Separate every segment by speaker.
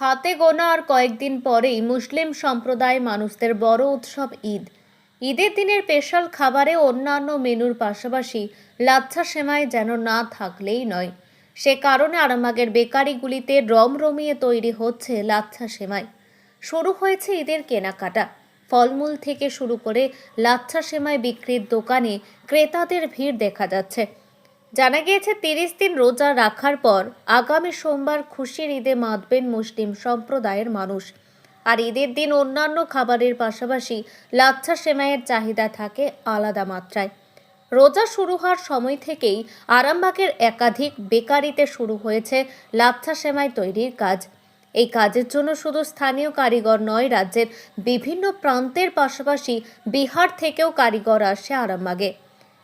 Speaker 1: হাতে গোনা আর কয়েকদিন পরেই মুসলিম সম্প্রদায় মানুষদের বড় উৎসব ঈদ। ঈদের দিনের স্পেশাল খাবারে অন্যান্য মেনুর পাশাপাশি লাচ্ছা সেমাই যেন না থাকলেই নয়। সে কারণে আরামবাগের বেকারিগুলিতে রমরমিয়ে তৈরি হচ্ছে লাচ্ছা সেমাই। শুরু হয়েছে ঈদের কেনাকাটা। ফলমূল থেকে শুরু করে লাচ্ছা সেমাই বিক্রির দোকানে ক্রেতাদের ভিড় দেখা যাচ্ছে। জানা গিয়েছে, তিরিশ দিন রোজা রাখার পর আগামী সোমবার খুশির ঈদে মাতবেন মুসলিম সম্প্রদায়ের মানুষ। আর ঈদের দিন অন্যান্য খাবারের পাশাপাশি লাচ্ছা সেমাইয়ের চাহিদা থাকে আলাদা মাত্রায়। রোজা শুরু হওয়ার সময় থেকেই আরামবাগের একাধিক বেকারিতে শুরু হয়েছে লাচ্ছা সেমাই তৈরির কাজ। এই কাজের জন্য শুধু স্থানীয় কারিগর নয়, রাজ্যের বিভিন্ন প্রান্তের পাশাপাশি বিহার থেকেও কারিগর আসে আরামবাগে।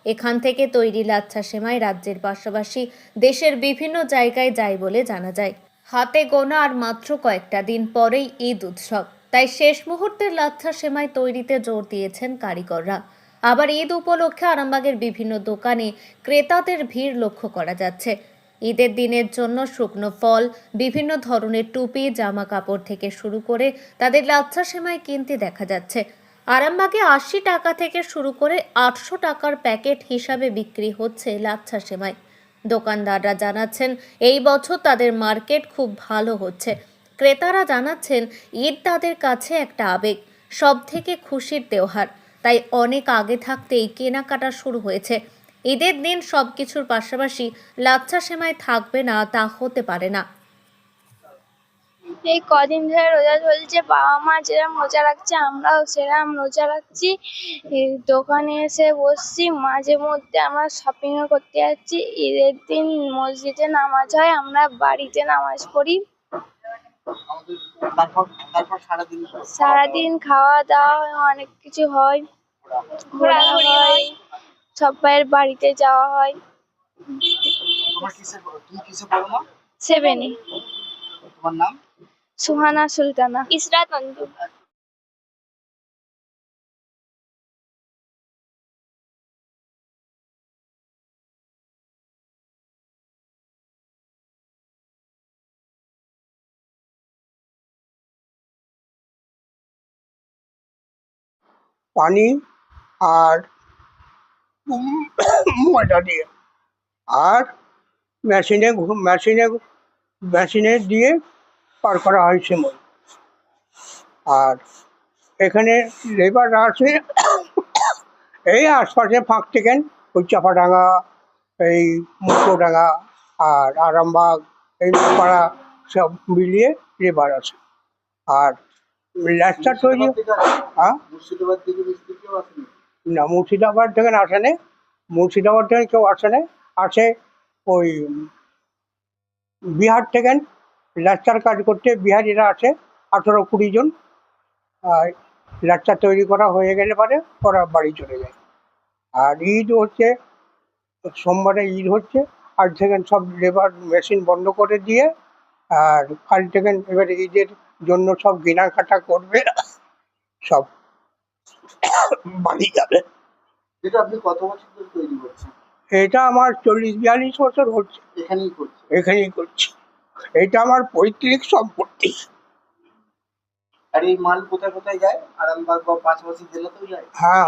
Speaker 1: এখান থেকে তৈরি লাচ্ছা সেমাই রাজ্যের পাশাপাশি দেশের বিভিন্ন জায়গায় যায় বলে জানা যায়। হাতে গোনা আর মাত্র কয়েকটা দিন পরেই ঈদ উৎসব। তাই শেষ মুহূর্তের লাচ্ছা সেমাই তৈরিতে জোর দিয়েছেন কারিগররা। আবার ঈদ উপলক্ষে আরামবাগের বিভিন্ন দোকানে ক্রেতাদের ভিড় লক্ষ্য করা যাচ্ছে। ঈদের দিনের জন্য শুকনো ফল, বিভিন্ন ধরনের টুপি, জামা কাপড় থেকে শুরু করে তাদের লাচ্ছা সেমাই কিনতে দেখা যাচ্ছে। আরামবাগে আশি টাকা থেকে শুরু করে আটশো টাকার প্যাকেট হিসাবে বিক্রি হচ্ছে লাচ্ছা সেমাই। দোকানদাররা জানাচ্ছেন, এই বছর তাদের মার্কেট খুব ভালো হচ্ছে। ক্রেতারা জানাচ্ছেন, ঈদ তাদের কাছে একটা আবেগ সব থেকে খুশির তেওহার। তাই অনেক আগে থাকতেই কেনাকাটা শুরু হয়েছে। ঈদের দিন সব কিছুর পাশাপাশি লাচ্ছা সেমাই থাকবে না, তা হতে পারে না।
Speaker 2: এই কদিন ধরে রোজা চলছে বাবা মা যেরকম রোজা রাখছে আমরাও সেরকম রোজা রাখছি। এই দোকানে এসে বসছি মাঝে মধ্যে আমরা শপিং ও করতে যাচ্ছি। ঈদের দিন মসজিদে নামাজ হয় আমরা বাড়িতে নামাজ পড়ি।
Speaker 3: সারাদিন?
Speaker 2: খাওয়া দাওয়া হয়, অনেক কিছু হয়। ঘোরা হয় সবাইয়ের বাড়িতে যাওয়া হয়। সেভেনে
Speaker 3: তোমার নাম?
Speaker 2: সুহানা সুলতানা ইসরাত অন্তু
Speaker 4: পানি আর উম ময়দা দিয়ে আর মেশিনে ঘু- মেশিনে মেশিনে দিয়ে পার করা হয় সিমই আর এখানে লেবার আছে এই আশপাশে ফাঁক থেকেন ওই চাপাডাঙ্গা, এই মুক্তডাঙ্গা আর আরামবাগ, এই পাড়া সব মিলিয়ে লেবার আছে। আর ল্যাসটা তৈরি হ্যাঁ? না, মুর্শিদাবাদ থেকে আসে না। মুর্শিদাবাদ থেকে কেউ আসে না। আসে ওই বিহার থেকে লাচ্চার কাজ করতে বিহারিরা আসে আঠেরো কুড়ি জন। আর লাচ্চা তৈরি করা হয়ে গেলে পরে ওরা বাড়ি চলে যায়। আর ঈদ হচ্ছে সোমবারে ঈদ হচ্ছে আজ থেকে সব লেবার মেশিন বন্ধ করে দিয়ে আর কাল থেকে এবারে ঈদের জন্য সব কেনাকাটা করবে সব বাড়ি যাবে।
Speaker 3: যেটা আপনি কত বছর ধরে তৈরি করছেন?
Speaker 4: এটা আমার চল্লিশ বিয়াল্লিশ বছর হচ্ছে।
Speaker 3: এখানেই করছি
Speaker 4: এখানেই করছি। এটা আমার পৈতৃক সম্পত্তি।
Speaker 3: আর এই মাল কোথায় কোথায় যায়? আরামবাগ বা পাশাপাশি জেলাতেও যায়?
Speaker 4: হ্যাঁ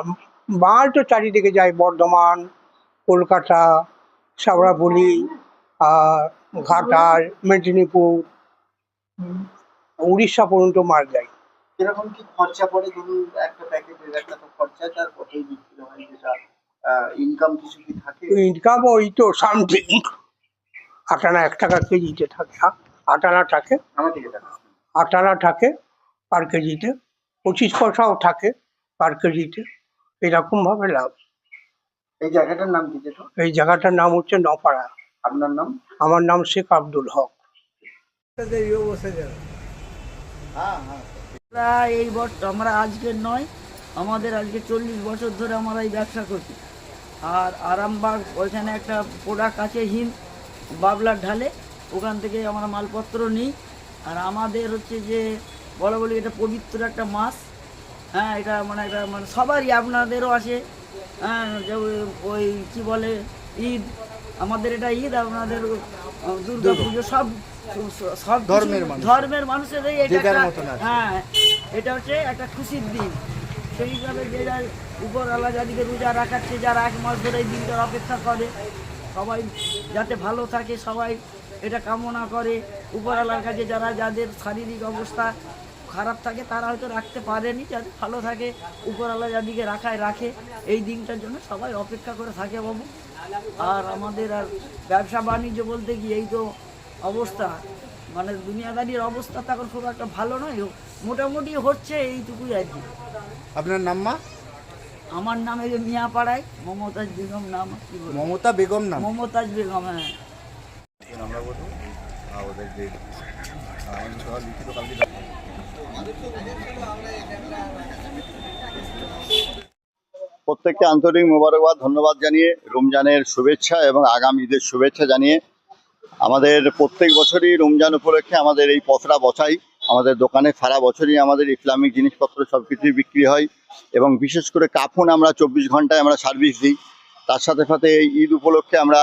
Speaker 4: মাল তো চারিদিকে যায় বর্ধমান কলকাতা সাবড়াপুলি আর ঘাটাল মেদিনীপুর উড়িষ্যা পর্যন্ত মাল যায়।
Speaker 3: কীরকম কি খরচা পড়ে? ধরুন একটা প্যাকেটের একটা তো খরচা তার কতই বিক্রি হয় যেটা ইনকাম কিছু কি থাকে?
Speaker 4: ইনকাম ওই তো সামথিং আটানা এক টাকা কেজিতে থাকে আটানা থাকে আটানা থাকে পার কেজিতে পঁচিশ পয়সাও থাকে পার কেজিতে এরকমভাবে লাভ।
Speaker 3: এই জায়গাটার নাম কি যেটা?
Speaker 4: এই জায়গাটার নাম হচ্ছে নপাড়া।
Speaker 3: আপনার নাম?
Speaker 4: আমার নাম শেখ আব্দুল হক।
Speaker 3: হ্যাঁ হ্যাঁ।
Speaker 5: এই বছর আমরা আজকে নয় আমাদের আজকে চল্লিশ বছর ধরে আমরা এই ব্যবসা করছি। আর আরামবাগ ওইখানে একটা প্রোডাক্ট আছে হিম। বাবলার ঢালে ওখান থেকে আমরা মালপত্র নিই। আর আমাদের হচ্ছে যে বলা বলি এটা পবিত্র একটা মাস। হ্যাঁ এটা মানে একটা মানে সবারই আপনাদেরও আছে হ্যাঁ যে ওই- কি বলে ঈদ। আমাদের এটা ঈদ আপনাদের দুর্গা পুজো সব সব
Speaker 6: ধর্মের।
Speaker 5: ধর্মের মানুষেরই এটা। হ্যাঁ এটা হচ্ছে একটা খুশির দিন। সেই হিসাবে যে যার উপরওয়ালা যাদেরকে রোজা রাখাচ্ছে যারা এক মাস ধরে এই দিনটার অপেক্ষা করে। সবাই যাতে ভালো থাকে, সবাই এটা কামনা করে। উপরওয়ালার কাছে যারা, যাদের শারীরিক অবস্থা খারাপ থাকে, তারা হয়তো রাখতে পারেনি, যাতে ভালো থাকে। উপরওয়ালা যাদিকে রাখায়, রাখে। এই দিনটার জন্য সবাই অপেক্ষা করে থাকে বাবু। আর আমাদের আর ব্যবসা বাণিজ্য বলতে কি, এই তো অবস্থা। মানে দুনিয়াদারির অবস্থা তো এখন খুব একটা ভালো নয়, মোটামুটি হচ্ছে এইটুকুই আর কি।
Speaker 6: আপনার নাম মা?
Speaker 5: আমার নাম এই যে মিয়াপাড়ায় মমতাজ বেগম নাম কি বলব
Speaker 6: মমতা বেগম নাম?
Speaker 5: মমতাজ বেগম হ্যাঁ।
Speaker 7: আমরা বলব ওদের যে লিখিত কালকে প্রত্যেককে আন্তরিক মোবারকবাদ ধন্যবাদ জানিয়ে রমজানের শুভেচ্ছা এবং আগামী ঈদের শুভেচ্ছা জানিয়ে আমাদের প্রত্যেক বছরই রমজান উপলক্ষে আমাদের এই পথরা বসাই আমাদের দোকানে সারা বছরই আমাদের ইসলামিক জিনিসপত্র সব কিছুই বিক্রি হয়। এবং বিশেষ করে কাফন আমরা চব্বিশ ঘন্টায় আমরা সার্ভিস দিই। তার সাথে সাথে এই ঈদ উপলক্ষে আমরা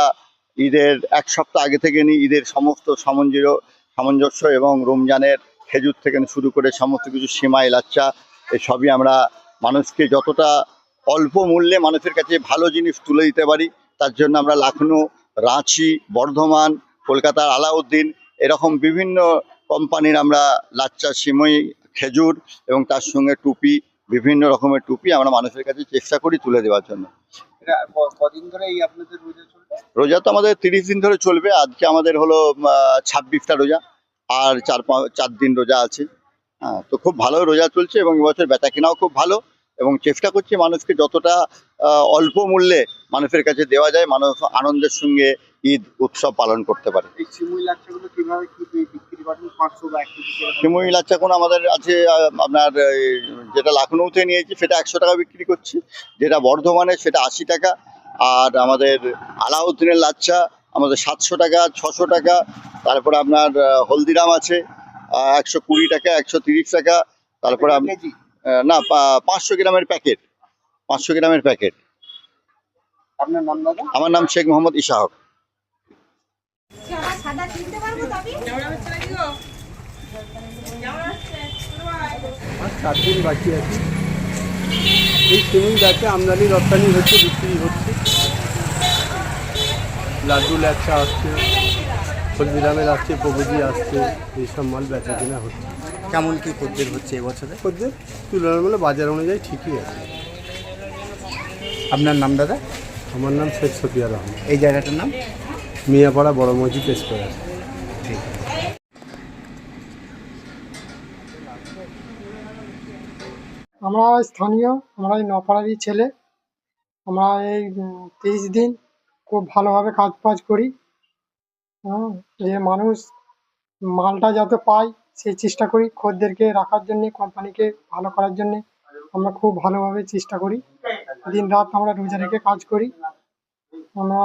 Speaker 7: ঈদের এক সপ্তাহ আগে থেকে নিই। ঈদের সমস্ত সামঞ্জস্য সামঞ্জস্য এবং রমজানের খেজুর থেকে শুরু করে সমস্ত কিছু সীমাই লাচ্চা এই সবই আমরা মানুষকে যতটা অল্প মূল্যে মানুষের কাছে ভালো জিনিস তুলে দিতে পারি, তার জন্য আমরা লখনৌ, রাঁচি, বর্ধমান, কলকাতার আলাউদ্দিন এরকম বিভিন্ন কোম্পানির আমরা লাচ্চা সিমই, খেজুর এবং তার সঙ্গে টুপি বিভিন্ন রকমের টুপি আমরা মানুষের কাছে চেষ্টা করি তুলে দেওয়ার জন্য।
Speaker 3: কদিন ধরে এই আপনাদের রোজা চলবে
Speaker 7: রোজা তো আমাদের তিরিশ দিন ধরে চলবে আজকে আমাদের হলো ছাব্বিশটা রোজা আর চার পাঁচ চার দিন রোজা আছে। হ্যাঁ তো খুব ভালো রোজা চলছে এবং এবছর বেচা কেনাও খুব ভালো এবং চেষ্টা করছি মানুষকে যতটা অল্প মূল্যে মানুষের কাছে দেওয়া যায় মানুষ আনন্দের সঙ্গে ঈদ উৎসব পালন করতে পারে।
Speaker 3: এই সিমুই লাচ্ছাগুলো
Speaker 7: আমাদের আছে আপনার যেটা লখনৌতে নিয়েছি সেটা একশো টাকা বিক্রি করছি। যেটা বর্ধমানে সেটা আশি টাকা। আর আমাদের আলাউদ্দিনের লাচ্চা আমাদের সাতশো টাকা ছশো টাকা। তারপরে আপনার হলদিরাম আছে একশো কুড়ি টাকা একশো তিরিশ টাকা। তারপরে না পাঁচশো গ্রামের প্যাকেট। পাঁচশো গ্রামের প্যাকেট। আমার নাম শেখ মোহাম্মদ ইশাহক।
Speaker 8: চার দিন বাকি আছে এই সিমেন্ট যাচ্ছে আমদানি রপ্তানি হচ্ছে বিক্রি হচ্ছে। লাড্ডু ল্যাচা আসছে হলদিরামের আসছে প্রভুজি আসছে এইসব মাল বেচা কেনা হচ্ছে।
Speaker 6: কেমন কি খদ্দের হচ্ছে এবছরে
Speaker 8: ওদের তুলনামূলক বাজার অনুযায়ী ঠিকই আছে।
Speaker 6: আপনার নাম দাদা?
Speaker 8: আমার নাম শেখ সফিয়া রহমান।
Speaker 6: এই জায়গাটার নাম?
Speaker 8: মিয়াপাড়া বড় মসজিদ এক্সপ্রেস।
Speaker 9: আমরা স্থানীয় আমরা এই নপাড়ারই ছেলে। আমরা এই তিরিশ দিন খুব ভালোভাবে কাজ ফাজ করি। হ্যাঁ, যে মানুষ মালটা যাতে পায় সেই চেষ্টা করি খদ্দেরকে রাখার জন্যে কোম্পানিকে ভালো করার জন্যে। আমরা খুব ভালোভাবে চেষ্টা করি। দিন রাত আমরা রোজা রেখে কাজ করি। আমরা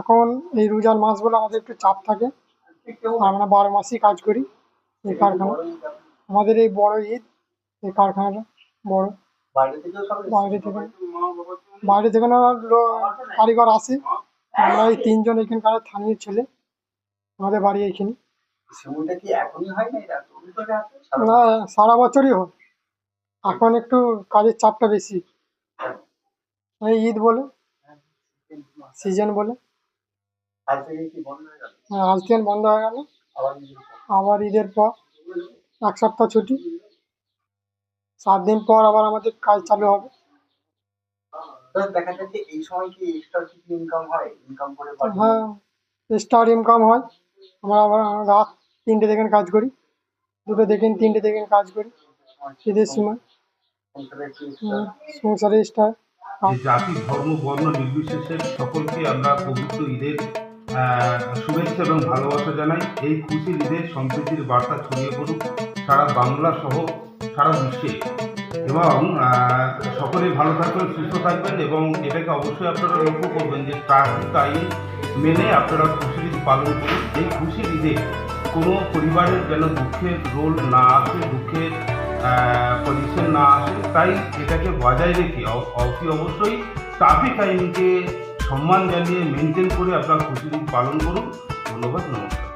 Speaker 3: এখন
Speaker 9: এই রোজার মাসগুলো আমাদের একটু চাপ থাকে। আমরা বারো মাসই কাজ করি এই কারখানা। আমাদের এই বড় ঈদ এই কারখানাটা বড়।
Speaker 3: বাইরে
Speaker 9: থেকে। বাইরে থেকে কারিগর আসে। আমরা এই তিনজন এখানকার স্থানীয় ছেলে। আমাদের বাড়ি এইখানে
Speaker 3: না সারা
Speaker 9: বছরই হয়। এখন একটু কাজের চাপটা বেশি। এই ঈদ বলে সিজন বলে।
Speaker 3: হয়ে গেল
Speaker 9: হ্যাঁ, আজ থেকে বন্ধ হয়ে গেল।
Speaker 3: আবার
Speaker 9: ঈদের পর এক সপ্তাহ ছুটি। সাত দিন পর আবার আমাদের কাজ চালু হবে।
Speaker 3: তো দেখা যাচ্ছে এই সময় কি এক্সট্রা কিছু ইনকাম হয়? ইনকাম করে
Speaker 9: হ্যাঁ স্টার ইনকাম হয়। আমরা আবার রাত তিনটে থেকে কাজ করি। দুটো দেখেন তিনটে থেকে কাজ করি। ঈদের সময়।
Speaker 10: জাতি, ধর্ম, বর্ণ নির্বিশেষে সকলকে আমরা পবিত্র ঈদের শুভেচ্ছা এবং ভালোবাসা জানাই। এই খুশির ঈদের সম্প্রীতির বার্তা ছড়িয়ে পড়ুক সারা বাংলা সহ সারা বিশ্বে। এবং সকলেই ভালো থাকবেন, সুস্থ থাকবেন এবং এটাকে অবশ্যই আপনারা লক্ষ্য করবেন যে ট্রাফিক আইন মেনে আপনারা খুশির ঈদ পালন করুন। এই খুশির ঈদে কোনো পরিবারের যেন দুঃখের রোল না আসে, দুঃখের পজিশন না আসে, তাই এটাকে বজায় রেখে অতি অবশ্যই ট্রাফিক আইনকে সম্মান জানিয়ে মেনটেন করে আপনার প্রতিদিন পালন করুন। ধন্যবাদ, নমস্কার।